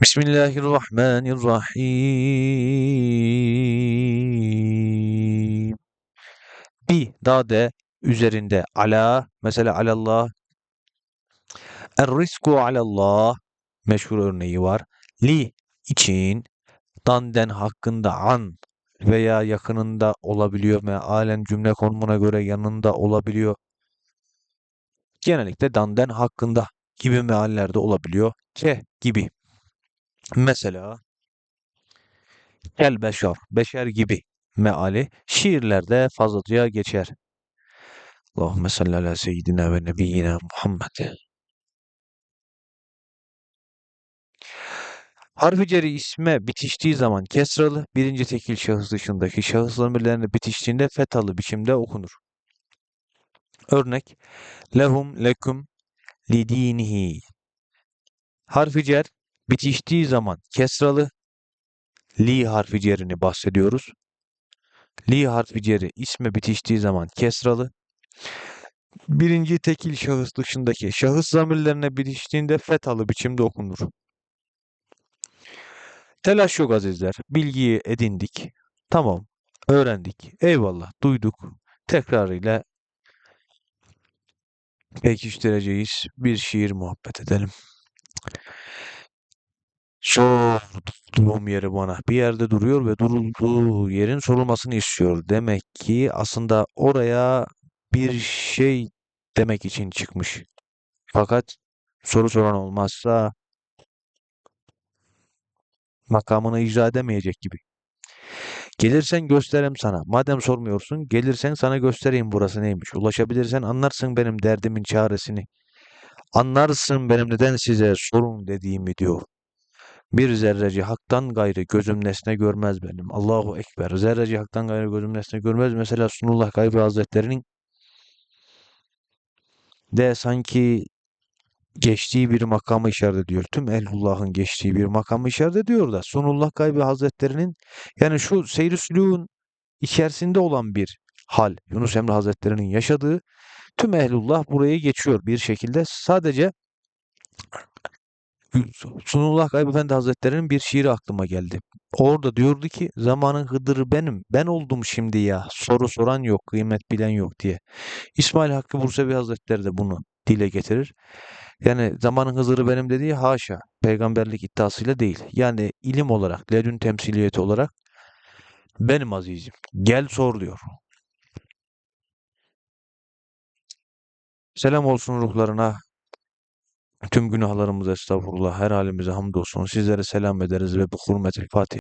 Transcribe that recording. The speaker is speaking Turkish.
Bismillahirrahmanirrahim. Bi, da de, üzerinde. Ala, mesela alallah. Er-rizku alallah. Meşhur örneği var. Li, için. Dan, hakkında. An, veya yakınında olabiliyor. Mealen cümle konumuna göre yanında olabiliyor. Genellikle dan, hakkında gibi meallerde olabiliyor. Ke gibi. Mesela kel beşer, beşer gibi meali şiirlerde fazlaca geçer. Allahümme salli ala seyyidina ve nebiyyina Muhammed. Harfi ceri isme bitiştiği zaman kesralı, birinci tekil şahıs dışındaki şahıs zamirlerine bitiştiğinde fetalı biçimde okunur. Örnek, lehum, lekum, lidinihi. Harfi cer bitiştiği zaman kesralı, li harfi cerini bahsediyoruz. Li harfi ceri isme bitiştiği zaman kesralı. Birinci tekil şahıs dışındaki şahıs zamirlerine bitiştiğinde fetalı biçimde okunur. Telaş yok azizler. Bilgiyi edindik. Tamam. Öğrendik. Eyvallah. Duyduk. Tekrarıyla pekiştireceğiz. Bir şiir muhabbet edelim. Sorduğum yeri bana bir yerde duruyor ve durulduğu yerin sorulmasını istiyor. Demek ki aslında oraya bir şey demek için çıkmış. Fakat soru soran olmazsa makamını icra edemeyecek gibi. Gelirsen göstereyim sana. Madem sormuyorsun, gelirsen sana göstereyim burası neymiş. Ulaşabilirsen anlarsın benim derdimin çaresini. Anlarsın benim neden size sorun dediğimi diyor. Bir zerreci haktan gayrı gözüm nesne görmez benim. Allahu Ekber. Zerreci haktan gayrı gözüm nesne görmez. Mesela Sunullah Gaybi Hazretleri'nin de sanki geçtiği bir makamı işaret ediyor. Tüm ehlullahın geçtiği bir makamı işaret ediyor da Sunullah Gaybi Hazretleri'nin yani şu seyr içerisinde olan bir hal. Yunus Emre Hazretleri'nin yaşadığı tüm ehlullah buraya geçiyor bir şekilde. Sadece Sunullah Gayb Efendi Hazretleri'nin bir şiiri aklıma geldi. Orada diyordu ki zamanın hıdırı benim. Ben oldum şimdi ya. Soru soran yok, kıymet bilen yok diye. İsmail Hakkı Bursevi Hazretleri de bunu dile getirir. Yani zamanın hızırı benim dediği haşa. Peygamberlik iddiasıyla değil. Yani ilim olarak, ledün temsiliyeti olarak benim azizim. Gel sor diyor. Selam olsun ruhlarına. Tüm günahlarımız estağfurullah. Her halimize hamdolsun. Sizlere selam ederiz ve bu hürmetil Fatiha.